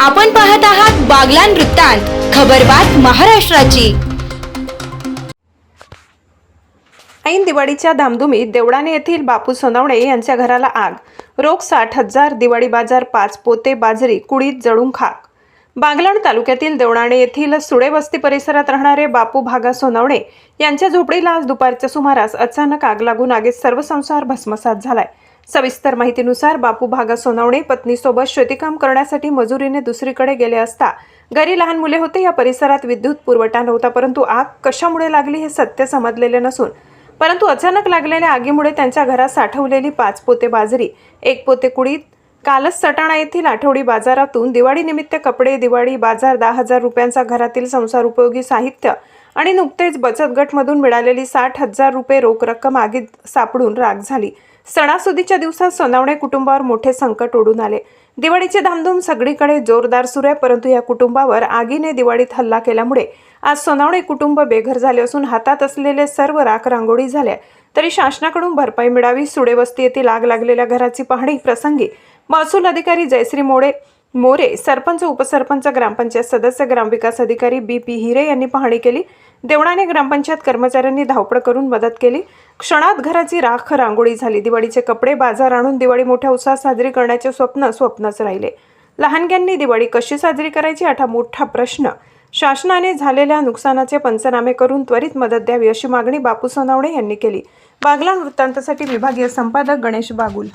आपण पाहत आहात बागलान वृत्तांत खबरबात महाराष्ट्राची. ऐन दिवाळीच्या धामधुमीत देवडाणे येथील बापू सोनवणे यांच्या घराला आग. रोख साठ हजार दिवाळी बाजार पाच पोते बाजरी कुडीत जळून खाक. बागलाण तालुक्यातील देवणाणे येथील सुडे वस्ती परिसरात राहणारे बापू भागा सोनवणे यांच्या झोपडीला आज दुपारच्या सुमारास अचानक आग लागून आगीत सर्व संसार भस्मसात झालाय. सविस्तर माहितीनुसार बापू भागा सोनवणे पत्नीसोबत शेतीकाम करण्यासाठी मजुरीने दुसरीकडे गेले असता घरी लहान मुले होते या परिसरात विद्युत पुरवठा नव्हता परंतु आग कशामुळे लागली हे सत्य समजलेले नसून परंतु अचानक लागलेल्या आगीमुळे त्यांच्या घरात साठवलेली पाच पोते बाजरी एक पोते कुडीत कालच सटाणा येथील आठवडी बाजारातून दिवाळीनिमित्त कपडे दिवाळी बाजार दहा हजार रुपयांचा घरातील संसार उपयोगी साहित्य आणि नुकतेच बचत गटमधून मिळालेली साठ हजार रुपये रोख रक्कम आगीत सापडून राग झाली. सणासुदीच्या दिवसात सोनावणे कुटुंबावर मोठे संकट ओढून आले. दिवाळीची धामधूम सगळीकडे जोरदार सुरू आहे परंतु या कुटुंबावर आगीने दिवाळीत हल्ला केल्यामुळे आज सोनावणे कुटुंब बेघर झाले असून हातात असलेले सर्व राख रांगोळी झाल्या. तरी शासनाकडून भरपाई मिळावी सुडेवस्ती येथे येथील आग लागलेल्या घराची पाहणी प्रसंगी महसूल अधिकारी जयश्री मोडे मोरे सरपंच उपसरपंच ग्रामपंचायत सदस्य ग्रामविकास अधिकारी बी पी हिरे यांनी पाहणी केली. देवणाने ग्रामपंचायत कर्मचाऱ्यांनी धावपळ करून मदत केली. क्षणात घराची राख रांगोळी झाली. दिवाळीचे कपडे बाजार आणून दिवाळी मोठ्या उत्साहात साजरी करण्याचे स्वप्न स्वप्नच राहिले. लहानग्यांनी दिवाळी कशी साजरी करायची? हा मोठा प्रश्न. शासनाने झालेल्या नुकसानाचे पंचनामे करून त्वरित मदत द्यावी अशी मागणी बापू सोनावणे यांनी केली. बागला वृत्तांतासाठी विभागीय संपादक गणेश बागुल.